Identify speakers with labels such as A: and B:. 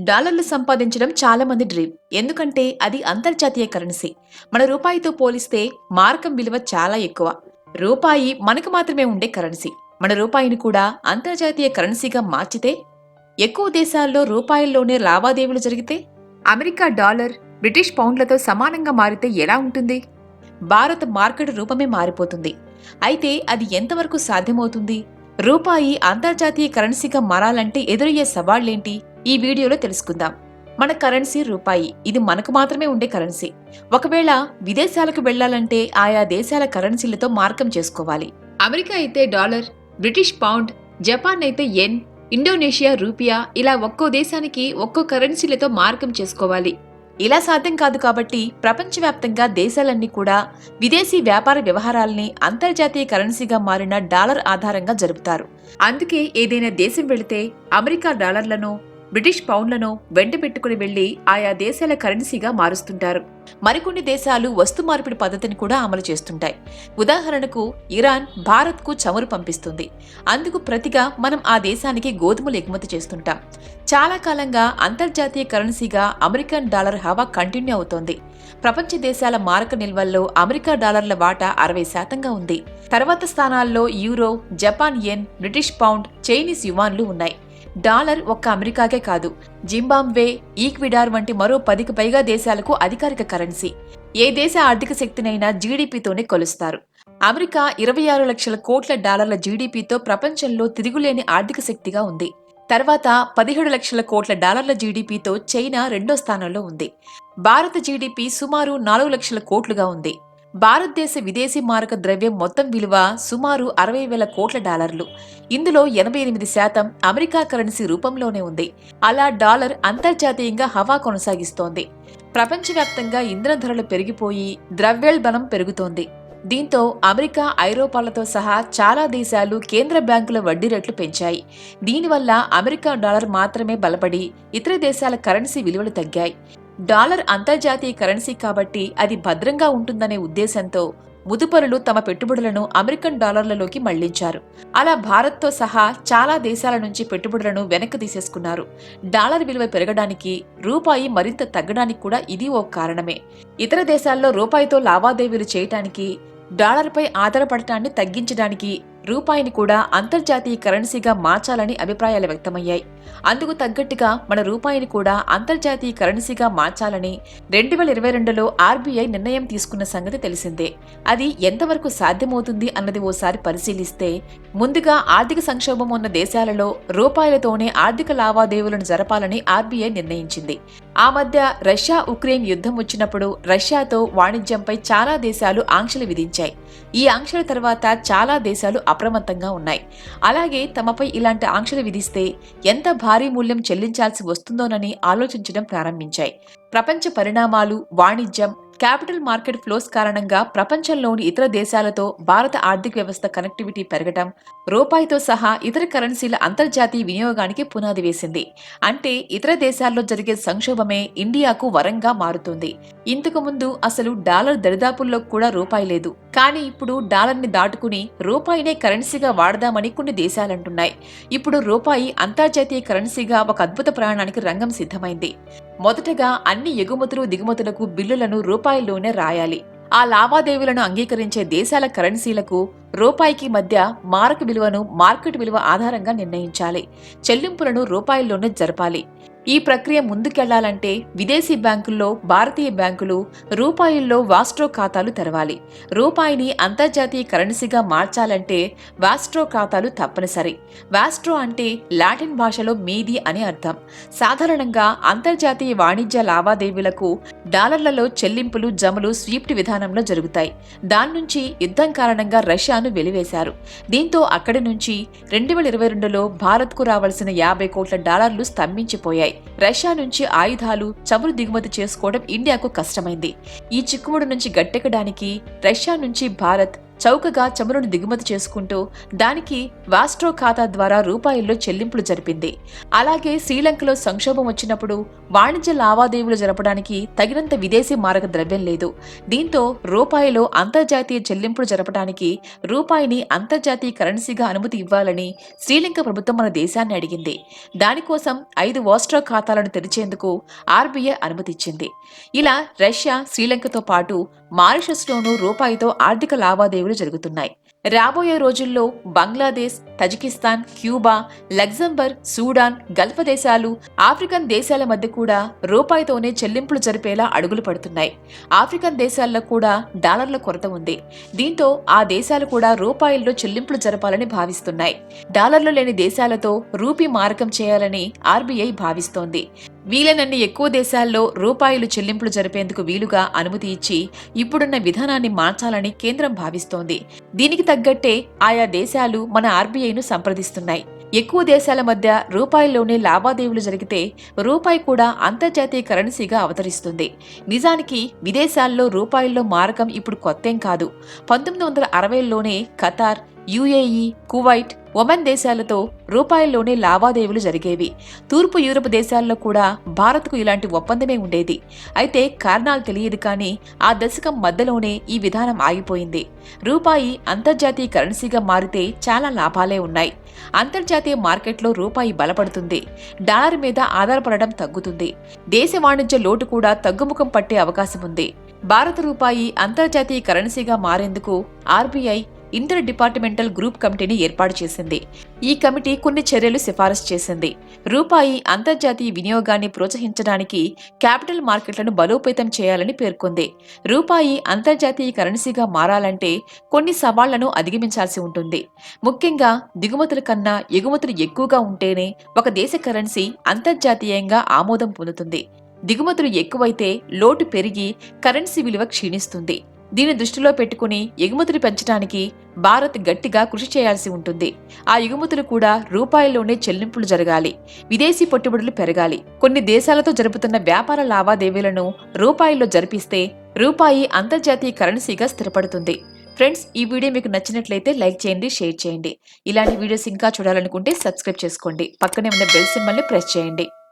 A: డాలర్లు సంపాదించడం చాలా మంది డ్రీమ్. ఎందుకంటే అది అంతర్జాతీయ కరెన్సీ. మన రూపాయితో పోలిస్తే మార్కం విలువ చాలా ఎక్కువ. రూపాయి మనకు మాత్రమే ఉండే కరెన్సీ. మన రూపాయిని కూడా అంతర్జాతీయ కరెన్సీగా మార్చితే ఎక్కువ దేశాల్లో రూపాయల్లోనే లావాదేవీలు జరిగితే అమెరికా డాలర్ బ్రిటిష్ పౌండ్లతో సమానంగా మారితే ఎలా ఉంటుంది? భారత మార్కెట్ రూపమే మారిపోతుంది. అయితే అది ఎంతవరకు సాధ్యమవుతుంది? రూపాయి అంతర్జాతీయ కరెన్సీగా మారాలంటే ఎదురయ్యే సవాళ్ళేంటి ఈ వీడియోలో తెలుసుకుందాం. మన కరెన్సీ రూపాయి. ఇది మనకు మాత్రమే ఉండే కరెన్సీ. ఒకవేళ విదేశాలకు వెళ్ళాలంటే ఆయా దేశాల కరెన్సీలతో మార్కం చేసుకోవాలి. అమెరికా అయితే డాలర్ బ్రిటిష్ పౌండ్ జపాన్ అయితే ఎన్ ఇండోనేషియా రూపియా ఇలా ఒక్కో దేశానికి ఒక్కో కరెన్సీలతో మార్కం చేసుకోవాలి. ఇలా సాధ్యం కాదు కాబట్టి ప్రపంచవ్యాప్తంగా దేశాలన్నీ కూడా విదేశీ వ్యాపార వ్యవహారాల్ని అంతర్జాతీయ కరెన్సీగా మారిన డాలర్ ఆధారంగా జరుపుతారు. అందుకే ఏదైనా దేశం వెళితే అమెరికా డాలర్లను బ్రిటిష్ పౌండ్లను వెంట పెట్టుకుని వెళ్ళి ఆయా దేశాల కరెన్సీగా మారుస్తుంటారు. మరికొన్ని దేశాలు వస్తు మార్పిడి పద్ధతిని కూడా అమలు చేస్తుంటాయి. ఉదాహరణకు ఇరాన్ భారత్కు చమురు పంపిస్తుంది. అందుకు ప్రతిగా మనం ఆ దేశానికి గోధుమలు ఎగుమతి చేస్తుంటాం. చాలా కాలంగా అంతర్జాతీయ కరెన్సీగా అమెరికన్ డాలర్ హవా కంటిన్యూ అవుతోంది. ప్రపంచ దేశాల మారక నిల్వల్లో అమెరికా డాలర్ల వాటా అరవై శాతంగా ఉంది. తర్వాత స్థానాల్లో euro Japan yen British pound Chinese యువాన్లు ఉన్నాయి. డాలర్ ఒక్క అమెరికాకే కాదు జింబాబ్వే ఈక్విడార్ వంటి మరో పదికి పైగా దేశాలకు అధికారిక కరెన్సీ. ఏ దేశ ఆర్థిక శక్తినైనా జీడీపీతోనే కొలుస్తారు. అమెరికా ఇరవై ఆరు లక్షల కోట్ల డాలర్ల జీడీపీతో ప్రపంచంలో తిరుగులేని ఆర్థిక శక్తిగా ఉంది. తర్వాత పదిహేడు లక్షల కోట్ల డాలర్ల జీడీపీతో చైనా రెండో స్థానంలో ఉంది. భారత జీడీపీ సుమారు నాలుగు లక్షల కోట్లుగా ఉంది. భారతదేశ విదేశీ మారక ద్రవ్యం మొత్తం విలువ సుమారు అరవై వేల కోట్ల డాలర్లు. ఇందులో ఎనభై ఎనిమిది శాతం అమెరికా కరెన్సీ రూపంలోనే ఉంది. అలా డాలర్ అంతర్జాతీయంగా హవా కొనసాగిస్తోంది. ప్రపంచవ్యాప్తంగా ఇంధన ధరలు పెరిగిపోయి ద్రవ్యోల్బణం పెరుగుతోంది. దీంతో అమెరికా ఐరోపాలతో సహా చాలా దేశాలు కేంద్ర బ్యాంకుల వడ్డీ రేట్లు పెంచాయి. దీనివల్ల అమెరికా డాలర్ మాత్రమే బలపడి ఇతర దేశాల కరెన్సీ విలువలు తగ్గాయి. డాలర్ అంతర్జాతీయ కరెన్సీ కాబట్టి అది భద్రంగా ఉంటుందనే ఉద్దేశంతో ముదుపరులు తమ పెట్టుబడులను అమెరికన్ డాలర్లలోకి మళ్ళించారు. అలా భారత్తో సహా చాలా దేశాల నుంచి పెట్టుబడులను వెనక్కి తీసేసుకున్నారు. డాలర్ విలువ పెరగడానికి రూపాయి మరింత తగ్గడానికి కూడా ఇది ఓ కారణమే. ఇతర దేశాల్లో రూపాయితో లావాదేవీలు చేయటానికి డాలర్పై ఆధారపడటాన్ని తగ్గించడానికి రూపాయిని కూడా అంతర్జాతీయ కరెన్సీగా మార్చాలని అభిప్రాయాలు వ్యక్తమయ్యాయి. అందుకు తగ్గట్టుగా మన రూపాయిని కూడా అంతర్జాతీయ కరెన్సీగా మార్చాలని రెండు వేల ఇరవై రెండులో ఆర్బీఐ నిర్ణయం తీసుకున్న సంగతి తెలిసిందే. అది ఎంతవరకు సాధ్యమవుతుంది అన్నది ఓసారి పరిశీలిస్తే ముందుగా ఆర్థిక సంక్షోభం ఉన్న దేశాలలో రూపాయలతోనే ఆర్థిక లావాదేవీలను జరపాలని ఆర్బీఐ నిర్ణయించింది. ఆ మధ్య రష్యా ఉక్రెయిన్ యుద్ధం వచ్చినప్పుడు రష్యాతో వాణిజ్యంపై చాలా దేశాలు ఆంక్షలు విధించాయి. ఈ ఆంక్షల తర్వాత చాలా దేశాలు అప్రమత్తంగా ఉన్నాయి. అలాగే తమపై ఇలాంటి ఆంక్షలు విధిస్తే ఎంత భారీ మూల్యం చెల్లించాల్సి వస్తుందోనని ఆలోచించడం ప్రారంభించాయి. ప్రపంచ పరిణామాలు వాణిజ్యం క్యాపిటల్ మార్కెట్ ఫ్లోస్ కారణంగా ప్రపంచంలోని ఇతర దేశాలతో భారత ఆర్థిక వ్యవస్థ కనెక్టివిటీ పెరగటం రూపాయితో సహా ఇతర కరెన్సీల అంతర్జాతీయ వినియోగానికి పునాది వేసింది. అంటే ఇతర దేశాల్లో జరిగే సంక్షోభమే ఇండియాకు వరంగా మారుతుంది. ఇంతకు ముందు అసలు డాలర్ దరిదాపుల్లో కూడా రూపాయి లేదు. కానీ ఇప్పుడు డాలర్ని దాటుకుని రూపాయినే కరెన్సీగా వాడదామని కొన్ని దేశాలంటున్నాయి. ఇప్పుడు రూపాయి అంతర్జాతీయ కరెన్సీగా ఒక అద్భుత ప్రయాణానికి రంగం సిద్ధమైంది. మొదటగా అన్ని ఎగుమతులు దిగుమతులకు బిల్లులను రూపాయి రూపాయల్లోనే రాయాలి. ఆ లావాదేవీలను అంగీకరించే దేశాల కరెన్సీలకు రూపాయికి మధ్య మారక విలువను మార్కెట్ విలువ ఆధారంగా నిర్ణయించాలి. చెల్లింపులను రూపాయల్లోనే జరపాలి. ఈ ప్రక్రియ ముందుకెళ్ళాలంటే విదేశీ బ్యాంకుల్లో భారతీయ బ్యాంకులు రూపాయిల్లో వాస్ట్రో ఖాతాలు తెరవాలి. రూపాయిని అంతర్జాతీయ కరెన్సీగా మార్చాలంటే వాస్ట్రో ఖాతాలు తప్పనిసరి. వాస్ట్రో అంటే లాటిన్ భాషలో మీది అని అర్థం. సాధారణంగా అంతర్జాతీయ వాణిజ్య లావాదేవీలకు డాలర్లలో చెల్లింపులు జమలు స్వీప్ట్ విధానంలో జరుగుతాయి. దాని నుంచి యుద్ధం కారణంగా రష్యాను వెలివేశారు. దీంతో అక్కడి నుంచి రెండు వేల ఇరవై రెండులో భారత్కు రావాల్సిన యాభై కోట్ల డాలర్లు స్తంభించిపోయాయి. రష్యా నుంచి ఆయుధాలు చమురు దిగుమతి చేసుకోవడం ఇండియాకు కష్టమైంది. ఈ చిక్కుముడు నుంచి గట్టెక్కడానికి రష్యా నుంచి భారత్ చౌకగా చమురును దిగుమతి చేసుకుంటూ దానికి వాస్ట్రో ఖాతా ద్వారా రూపాయల్లో చెల్లింపులు జరిపింది. అలాగే శ్రీలంకలో సంక్షోభం వచ్చినప్పుడు వాణిజ్య లావాదేవీలు జరపడానికి తగినంత విదేశీ మారక ద్రవ్యం లేదు. దీంతో రూపాయిలో అంతర్జాతీయ చెల్లింపులు జరపడానికి రూపాయిని అంతర్జాతీయ కరెన్సీగా అనుమతి ఇవ్వాలని శ్రీలంక ప్రభుత్వం మన దేశాన్ని అడిగింది. దానికోసం ఐదు వాస్ట్రో ఖాతాలను తెరిచేందుకు ఆర్బీఐ అనుమతిచ్చింది. ఇలా రష్యా శ్రీలంకతో పాటు మారిషస్లోనూ రూపాయితో ఆర్థిక లావాదేవీలు జరుగుతున్నాయి. రాబోయే రోజుల్లో Bangladesh Tajikistan Cuba Luxembourg Sudan Gulf దేశాలు ఆఫ్రికన్ దేశాల మధ్య కూడా రూపాయితోనే చెల్లింపులు జరిపేలా అడుగులు పడుతున్నాయి. ఆఫ్రికన్ దేశాల్లో కూడా డాలర్ల కొరత ఉంది. దీంతో ఆ దేశాలు కూడా రూపాయల్లో చెల్లింపులు జరపాలని భావిస్తున్నాయి. డాలర్లు లేని దేశాలతో రూపీ మారకం చేయాలని ఆర్బీఐ భావిస్తోంది. వీలైనన్ని ఎక్కువ దేశాల్లో రూపాయలు చెల్లింపులు జరిపేందుకు వీలుగా అనుమతి ఇచ్చి ఇప్పుడున్న విధానాన్ని మార్చాలని కేంద్రం భావిస్తోంది. దీనికి తగ్గట్టే ఆయా దేశాలు మన ఆర్బీఐ ఆర్బీఐను సంప్రదిస్తున్నాయి. ఎక్కువ దేశాల మధ్య రూపాయిలోనే లావాదేవీలు జరిగితే రూపాయి కూడా అంతర్జాతీయ కరెన్సీగా అవతరిస్తుంది. నిజానికి విదేశాల్లో రూపాయల్లో మారకం ఇప్పుడు కొత్తేం కాదు. పంతొమ్మిది వందల అరవైలోనే ఖతార్ యుఏఈ కువైట్ ఒమన్ దేశాలతో రూపాయల్లోనే లావాదేవీలు జరిగేవి. తూర్పు యూరప్ దేశాల్లో కూడా భారత్కు ఇలాంటి ఒప్పందమే ఉండేది. అయితే కారణాలు తెలియదు కానీ ఆ దశకం మధ్యలోనే ఈ విధానం ఆగిపోయింది. రూపాయి అంతర్జాతీయ కరెన్సీగా మారితే చాలా లాభాలే ఉన్నాయి. అంతర్జాతీయ మార్కెట్లో రూపాయి బలపడుతుంది. డాలర్ మీద ఆధారపడడం తగ్గుతుంది. దేశ వాణిజ్య లోటు కూడా తగ్గుముఖం పట్టే అవకాశం ఉంది. భారత రూపాయి అంతర్జాతీయ కరెన్సీగా మారేందుకు ఆర్బీఐ ఇంటర్ డిపార్ట్మెంటల్ గ్రూప్ కమిటీని ఏర్పాటు చేసింది. ఈ కమిటీ కొన్ని చర్యలు సిఫారసు చేసింది. రూపాయి అంతర్జాతీయ వినియోగాన్ని ప్రోత్సహించడానికి క్యాపిటల్ మార్కెట్లను బలోపేతం చేయాలని పేర్కొంది. రూపాయి అంతర్జాతీయ కరెన్సీగా మారాలంటే కొన్ని సవాళ్ళను అధిగమించాల్సి ఉంటుంది. ముఖ్యంగా దిగుమతుల కన్నా ఎగుమతులు ఎక్కువగా ఉంటేనే ఒక దేశ కరెన్సీ అంతర్జాతీయంగా ఆమోదం పొందుతుంది. దిగుమతులు ఎక్కువైతే లోటు పెరిగి కరెన్సీ విలువ క్షీణిస్తుంది. దీన్ని దృష్టిలో పెట్టుకుని ఎగుమతులు పెంచడానికి భారత్ గట్టిగా కృషి చేయాల్సి ఉంటుంది. ఆ ఎగుమతులు కూడా రూపాయల్లోనే చెల్లింపులు జరగాలి. విదేశీ పెట్టుబడులు పెరగాలి. కొన్ని దేశాలతో జరుపుతున్న వ్యాపార లావాదేవీలను రూపాయల్లో జరిపిస్తే రూపాయి అంతర్జాతీయ కరెన్సీగా స్థిరపడుతుంది. ఫ్రెండ్స్ ఈ వీడియో మీకు నచ్చినట్లయితే లైక్ చేయండి షేర్ చేయండి. ఇలాంటి వీడియోస్ ఇంకా చూడాలనుకుంటే సబ్స్క్రైబ్ చేసుకోండి. పక్కనే ఉన్న బెల్ సింబల్ని ప్రెస్ చేయండి.